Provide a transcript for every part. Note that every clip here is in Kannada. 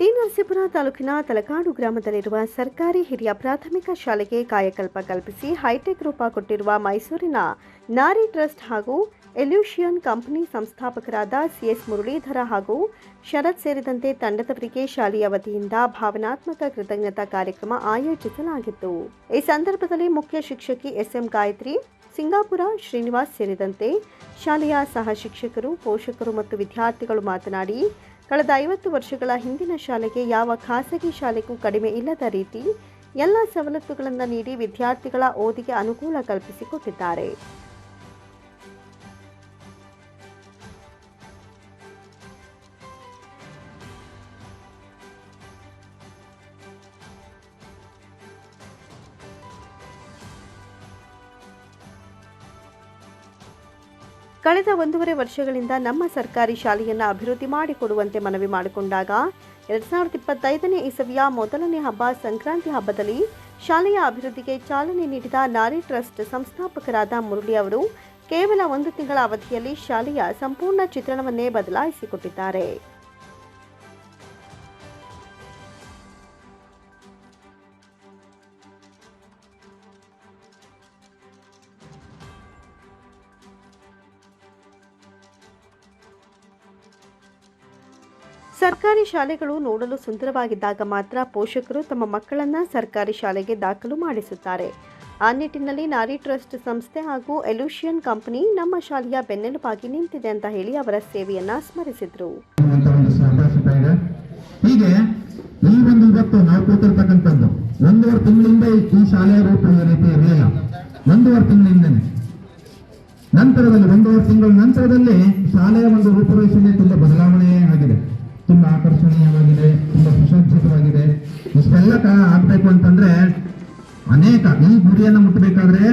ಟಿ ನರಸೀಪುರ ತಾಲೂಕಿನ ತಲಕಾಡು ಗ್ರಾಮದಲ್ಲಿರುವ ಸರ್ಕಾರಿ ಹಿರಿಯ ಪ್ರಾಥಮಿಕ ಶಾಲೆಗೆ ಕಾಯಕಲ್ಪ ಕಲ್ಪಿಸಿ ಹೈಟೆಕ್ ರೂಪ ಕೊಟ್ಟಿರುವ ಮೈಸೂರಿನ ನಾರಿ ಟ್ರಸ್ಟ್ ಹಾಗೂ ಎಲ್ಯೂಷಿಯನ್ ಕಂಪನಿ ಸಂಸ್ಥಾಪಕರಾದ ಸಿಎಸ್ ಮುರಳೀಧರ ಹಾಗೂ ಶರತ್ ಸೇರಿದಂತೆ ತಂಡದವರಿಗೆ ಶಾಲೆಯ ವತಿಯಿಂದ ಭಾವನಾತ್ಮಕ ಕೃತಜ್ಞತಾ ಕಾರ್ಯಕ್ರಮ ಆಯೋಜಿಸಲಾಗಿತ್ತು. ಈ ಸಂದರ್ಭದಲ್ಲಿ ಮುಖ್ಯ ಶಿಕ್ಷಕಿ ಎಸ್ಎಂ ಗಾಯತ್ರಿ, ಸಿಂಗಾಪುರ ಶ್ರೀನಿವಾಸ್ ಸೇರಿದಂತೆ ಶಾಲೆಯ ಸಹ ಶಿಕ್ಷಕರು, ಪೋಷಕರು ಮತ್ತು ವಿದ್ಯಾರ್ಥಿಗಳು ಮಾತನಾಡಿ ಕಳೆದ ಐವತ್ತು ವರ್ಷಗಳ ಹಿಂದಿನ ಶಾಲೆಗೆ ಯಾವ ಖಾಸಗಿ ಶಾಲೆಗೂ ಕಡಿಮೆ ಇಲ್ಲದ ರೀತಿ ಎಲ್ಲ ಸವಲತ್ತುಗಳನ್ನು ನೀಡಿ ವಿದ್ಯಾರ್ಥಿಗಳ ಓದಿಗೆ ಅನುಕೂಲ ಕಲ್ಪಿಸಿಕೊಟ್ಟಿದ್ದಾರೆ. ಕಳೆದ ಒಂದೂವರೆ ವರ್ಷಗಳಿಂದ ನಮ್ಮ ಸರ್ಕಾರಿ ಶಾಲೆಯನ್ನು ಅಭಿವೃದ್ಧಿ ಮಾಡಿಕೊಡುವಂತೆ ಮನವಿ ಮಾಡಿಕೊಂಡಾಗ ಎರಡ್ ಸಾವಿರದ ಇಪ್ಪತ್ತೈದನೇ ಇಸವಿಯ ಮೊದಲನೇ ಹಬ್ಬ ಸಂಕ್ರಾಂತಿ ಹಬ್ಬದಲ್ಲಿ ಶಾಲೆಯ ಅಭಿವೃದ್ಧಿಗೆ ಚಾಲನೆ ನೀಡಿದ ನಾರಿ ಟ್ರಸ್ಟ್ ಸಂಸ್ಥಾಪಕರಾದ ಮುರಳಿ ಅವರು ಕೇವಲ ಒಂದು ತಿಂಗಳ ಅವಧಿಯಲ್ಲಿ ಶಾಲೆಯ ಸಂಪೂರ್ಣ ಚಿತ್ರಣವನ್ನೇ ಬದಲಾಯಿಸಿಕೊಟ್ಟಿದ್ದಾರೆ. ಸರ್ಕಾರಿ ಶಾಲೆಗಳು ನೋಡಲು ಸುಂದರವಾಗಿದ್ದಾಗ ಮಾತ್ರ ಪೋಷಕರು ತಮ್ಮ ಮಕ್ಕಳನ್ನ ಸರ್ಕಾರಿ ಶಾಲೆಗೆ ದಾಖಲು ಮಾಡಿಸುತ್ತಾರೆ. ಆ ನಿಟ್ಟಿನಲ್ಲಿ ನಾರಿ ಟ್ರಸ್ಟ್ ಸಂಸ್ಥೆ ಹಾಗೂ ಎಲ್ಯೂಷಿಯನ್ ಕಂಪನಿ ನಮ್ಮ ಶಾಲೆಯ ಬೆನ್ನೆಲುಬಾಗಿ ನಿಂತಿದೆ ಅಂತ ಹೇಳಿ ಅವರ ಸೇವೆಯನ್ನ ಸ್ಮರಿಸಿದ್ರು. ಹೀಗೆ ಈ ಒಂದು ಇವತ್ತು ನಾವು ಕೂತಿರ್ತಕ್ಕಂಥದ್ದು, ಒಂದೂವರೆ ತಿಂಗಳಿಂದ ಈ- ಶಾಲೆಯ ರೂಪ ರೀತಿ ಇರಲಿಲ್ಲ. ಒಂದೂವರೆ ತಿಂಗಳಿಂದನೇ. ನಂತರದಲ್ಲಿ, ಒಂದೂವರೆ ತಿಂಗಳ ನಂತರದಲ್ಲಿ ಶಾಲೆಯ ಒಂದು ರೂಪುರೇಷಣೆ ತುಂಬಾ ತುಂಬಾ ಆಕರ್ಷಣೀಯವಾಗಿದೆ, ತುಂಬಾ ಸುಸಜ್ಜಿತವಾಗಿದೆ. ಇಷ್ಟೆಲ್ಲ ಆಗ್ಬೇಕು ಅಂತಂದ್ರೆ ಅನೇಕ, ಈ ಗುರಿಯನ್ನು ಮುಟ್ಟಬೇಕಾದ್ರೆ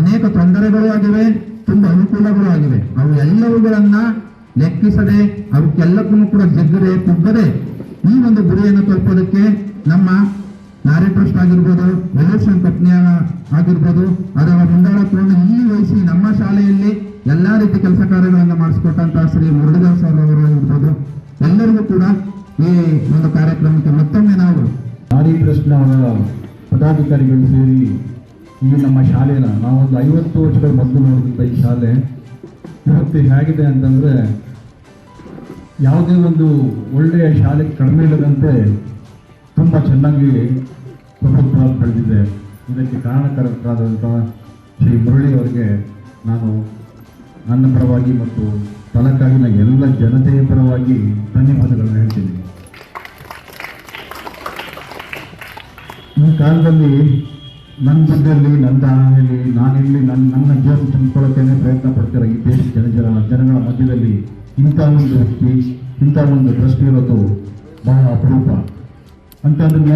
ಅನೇಕ ತೊಂದರೆಗಳು ಆಗಿವೆ, ತುಂಬಾ ಅನುಕೂಲಗಳು ಆಗಿವೆ. ಅವು ಎಲ್ಲವುಗಳನ್ನ ಲೆಕ್ಕಿಸದೆ, ಅವಕ್ಕೆಲ್ಲಕ್ಕೂ ಕೂಡ ಜಗ್ಗದೆ, ಕುಗ್ಗದೆ ಈ ಒಂದು ಗುರಿಯನ್ನು ತಲುಪೋದಕ್ಕೆ ನಮ್ಮ ನಾರಿ ಟ್ರಸ್ಟ್ ಆಗಿರ್ಬೋದು ವೆಲ್ಯೂಷನ್ ಕಂಪ್ನಿಯ ಆಗಿರ್ಬೋದು, ಅದರ ಮುಂದಾಳತ್ವವನ್ನು ಈ ವಹಿಸಿ ನಮ್ಮ ಶಾಲೆಯಲ್ಲಿ ಎಲ್ಲಾ ರೀತಿ ಕೆಲಸ ಕಾರ್ಯಗಳನ್ನು ಮಾಡಿಸಿಕೊಟ್ಟಂತಹ ಶ್ರೀ ಮುರುಳಿದಾಸ್ ಅವರು ಇರ್ಬೋದು ಎಲ್ಲರಿಗೂ ಕೂಡ ಈ ಒಂದು ಕಾರ್ಯಕ್ರಮಕ್ಕೆ ಮತ್ತೊಮ್ಮೆ ನಾವು ನಾರಿ ಟ್ರಸ್ಟ್ನ ಪದಾಧಿಕಾರಿಗಳು ಸೇರಿ ಈ ನಮ್ಮ ಶಾಲೆನ, ನಾವೊಂದು ಐವತ್ತು ವರ್ಷಗಳ ಮೊದಲು ನೋಡಿದಂಥ ಈ ಶಾಲೆ, ಇವತ್ತು ಹೇಗಿದೆ ಅಂತಂದರೆ ಯಾವುದೇ ಒಂದು ಒಳ್ಳೆಯ ಶಾಲೆ ಕಡಿಮೆ ಇಲ್ಲದಂತೆ ತುಂಬ ಚೆನ್ನಾಗಿ ಪ್ರಭುತ್ವ ಪಡೆದಿದೆ. ಇದಕ್ಕೆ ಕಾರಣಕರ್ತರಾದಂಥ ಶ್ರೀ ಮುರಳಿ ಅವರಿಗೆ ನಾನು ನನ್ನ ಪರವಾಗಿ ಮತ್ತು ತಲಕಾಡಿನ ಎಲ್ಲ ಜನತೆಯ ಪರವಾಗಿ ಧನ್ಯವಾದಗಳನ್ನು ಹೇಳ್ತೀನಿ. ಈ ಕಾಲದಲ್ಲಿ ನನ್ನ ದುಡ್ಡಲ್ಲಿ ನನ್ನ ತಾಣದಲ್ಲಿ ನಾನಿಲ್ಲಿ ನನ್ನ ನನ್ನ ಜೀವನ ತುಂಬಿಕೊಳ್ಳೋಕ್ಕೇನೆ ಪ್ರಯತ್ನ ಪಡ್ತಿರೋ ಈ ದೇಶ ಜನ ಜನ ಜನಗಳ ಮಧ್ಯದಲ್ಲಿ ಇಂಥ ಒಂದು ವ್ಯಕ್ತಿ, ಇಂಥ ಒಂದು ದೃಷ್ಟಿ ಇರೋದು ಬಹಳ ಅಪರೂಪ. ಅಂತ ಅದನ್ನ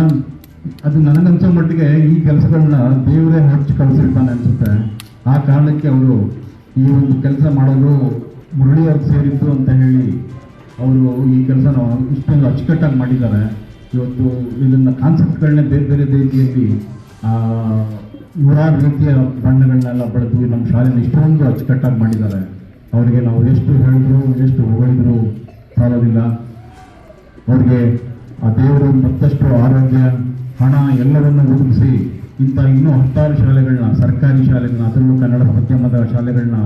ಅದು ನನಗನ್ಸೋ ಮಟ್ಟಿಗೆ ಈ ಕೆಲಸಗಳನ್ನ ದೇವರೇ ಹಚ್ಚಿ ಕಳಿಸಿರ್ತಾನೆ ಅನ್ಸುತ್ತೆ. ಆ ಕಾರಣಕ್ಕೆ ಅವರು ಈ ಒಂದು ಕೆಲಸ ಮಾಡೋದು ಮುರಳಿ ಅವ್ರಿಗೆ ಸೇರಿದ್ದು ಅಂತ ಹೇಳಿ ಅವರು ಈ ಕೆಲಸನ ಇಷ್ಟೊಂದು ಅಚ್ಚುಕಟ್ಟಾಗಿ ಮಾಡಿದ್ದಾರೆ. ಇವತ್ತು ಇದನ್ನು ಕಾನ್ಸೆಪ್ಟ್ಗಳನ್ನ ಬೇರೆ ಬೇರೆ ರೀತಿಯಲ್ಲಿ ನೂರಾರು ರೀತಿಯ ಬಣ್ಣಗಳನ್ನೆಲ್ಲ ಬಳದು ನಮ್ಮ ಶಾಲೆನ ಇಷ್ಟೊಂದು ಅಚ್ಚುಕಟ್ಟಾಗಿ ಮಾಡಿದ್ದಾರೆ. ಅವರಿಗೆ ನಾವು ಎಷ್ಟು ಹೇಳಿದ್ರು, ಎಷ್ಟು ಹೊಗಳಿದ್ರು ಸಾಲೋದಿಲ್ಲ. ಅವರಿಗೆ ಆ ದೇವರು ಮತ್ತಷ್ಟು ಆರೋಗ್ಯ, ಹಣ ಎಲ್ಲವನ್ನು ಒದಗಿಸಿ ಇಂಥ ಇನ್ನೂ ಹತ್ತಾರು ಶಾಲೆಗಳನ್ನ, ಸರ್ಕಾರಿ ಶಾಲೆಗಳನ್ನ, ಅದರಲ್ಲೂ ಕನ್ನಡ ಮಾಧ್ಯಮದ ಶಾಲೆಗಳನ್ನ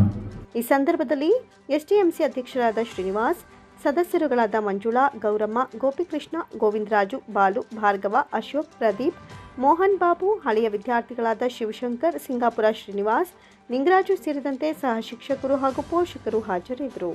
ಈ ಸಂದರ್ಭದಲ್ಲಿ ಎಸ್ಡಿಎಂಸಿ ಅಧ್ಯಕ್ಷರಾದ ಶ್ರೀನಿವಾಸ್, ಸದಸ್ಯರುಗಳಾದ ಮಂಜುಳಾ, ಗೌರಮ್ಮ, ಗೋಪಿಕೃಷ್ಣ, ಗೋವಿಂದರಾಜು, ಬಾಲು, ಭಾರ್ಗವ, ಅಶೋಕ್, ಪ್ರದೀಪ್, ಮೋಹನ್ ಬಾಬು, ಹಳೆಯ ವಿದ್ಯಾರ್ಥಿಗಳಾದ ಶಿವಶಂಕರ್, ಸಿಂಗಾಪುರ ಶ್ರೀನಿವಾಸ್, ನಿಂಗರಾಜು ಸೇರಿದಂತೆ ಸಹ ಶಿಕ್ಷಕರು ಹಾಗೂ ಪೋಷಕರು ಹಾಜರಿದ್ದರು.